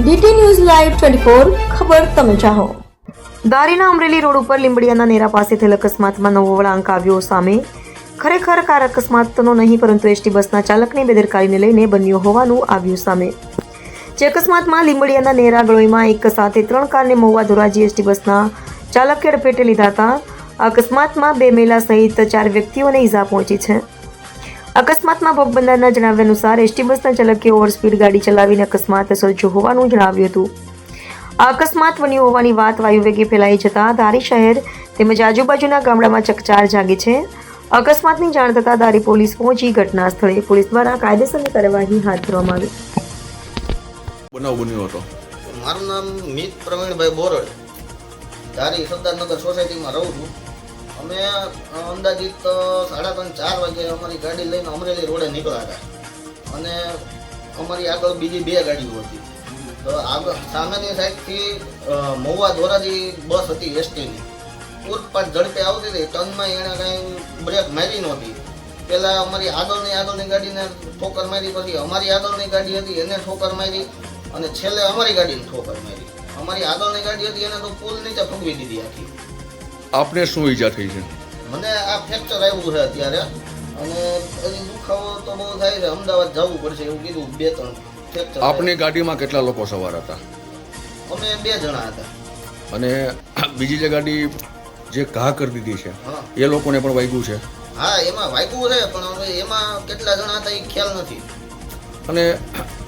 DT news live twenty four ખબર તમે ચાહો. દારીના Amreli road ઉપર લીંબડિયાના નેરા પાસે થયેલ અકસ્માતમાં નવો વળાંક આવ્યો સામે. ખરેખર કાર અકસ્માતનો નહીં, પરંતુ એસટી બસના ચાલકની બેદરકારીને લઈને બન્યો હોવાનું આવ્યું સામે. જે અકસ્માતમાં લીંબડિયાના નેરા ગળોઈમાં એક સાથે ત્રણ કારને મહુવા ધોરાજી એસટી બસના ચાલકે અડફેટે લીધા હતા. અકસ્માતમાં બે મહિલા સહિત ચાર વ્યક્તિઓને ઈજા પહોંચી છે. અકસ્માતમાં ભોગ બનનારના જણાવ્યા અનુસાર એસટી બસના ચાલકે ઓવરસ્પીડ ગાડી ચલાવીને અકસ્માત સર્જ્યો હોવાનું જણાવ્યું હતું. આ અકસ્માત બન્યું હોવાની વાત વાયુવેગે ફેલાઈ જતા ધારી શહેર તેમજ આજુબાજુના ગામડામાં ચકચાર જાગી છે. અકસ્માતની જાણ થતાં ધારી પોલીસ પહોંચી ઘટના સ્થળે. પોલીસ દ્વારા કાયદેસરની કાર્યવાહી હાથ ધરવામાં આવી. બનાવ બન્યો હતો? મારું નામ મિત પ્રવીણભાઈ બોરડ. ધારી સરદારનગર સોસાયટીમાં રહું છું. અમે અંદાજિત સાડા ત્રણ, ચાર વાગે અમારી ગાડી લઈને અમરેલી રોડે નીકળ્યા હતા. અને અમારી આગળ બીજી બે ગાડીઓ હતી. તો આગળ, સામેની સાઈડથી મહુવા ધોરાજી બસ હતી એસટીની. પૂરપાટ ઝડપે આવતી હતી. ટર્નમાં એણે કાંઈ બ્રેક મારી નહોતી. પહેલાં અમારી આગળની આગળની ગાડીને ઠોકર મારી, પછી અમારી આગળની ગાડી હતી, એને ઠોકર મારી, અને છેલ્લે અમારી ગાડીને ઠોકર મારી. અમારી આગળની ગાડી હતી, એને તો પુલ નીચે ફૂંકવી દીધી આખી. આપને શું ઈજા થઈ છે? મને આ ફ્રેક્ચર આવ્યું છે અત્યારે. અને એની દુખાવો તો બહુ થાય છે. અમદાવાદ જવું પડશે એવું કીધું બે ત્રણ ફ્રેક્ચર આપની ગાડીમાં કેટલા લોકો સવાર હતા? અમે બે જણા હતા. અને બીજી જે ગાડી જે ઘા કરી દીધી છે એ લોકોને પણ વાગ્યું છે? હા એમાં વાગ્યું છે પણ હવે એમાં કેટલા જણા હતા એ ખ્યાલ નથી. અને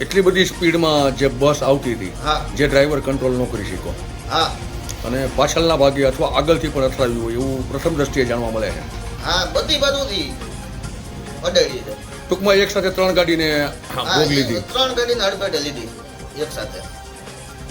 એટલી બધી સ્પીડમાં જે બસ આવતી હતી જે ડ્રાઈવર કંટ્રોલ ન કરી શક્યો હા. અને પાછળના ભાગે અથવા આગળથી પણ અથડાવ્યું હોય એવું પ્રથમ દ્રષ્ટિએ જાણવા મળે છે. હા બધી બાજુથી અડાડી છે. ટૂંકમાં એક સાથે ત્રણ ગાડીને ભોગ લીધી ત્રણ ગાડીને હડપેટે લીધી એક સાથે.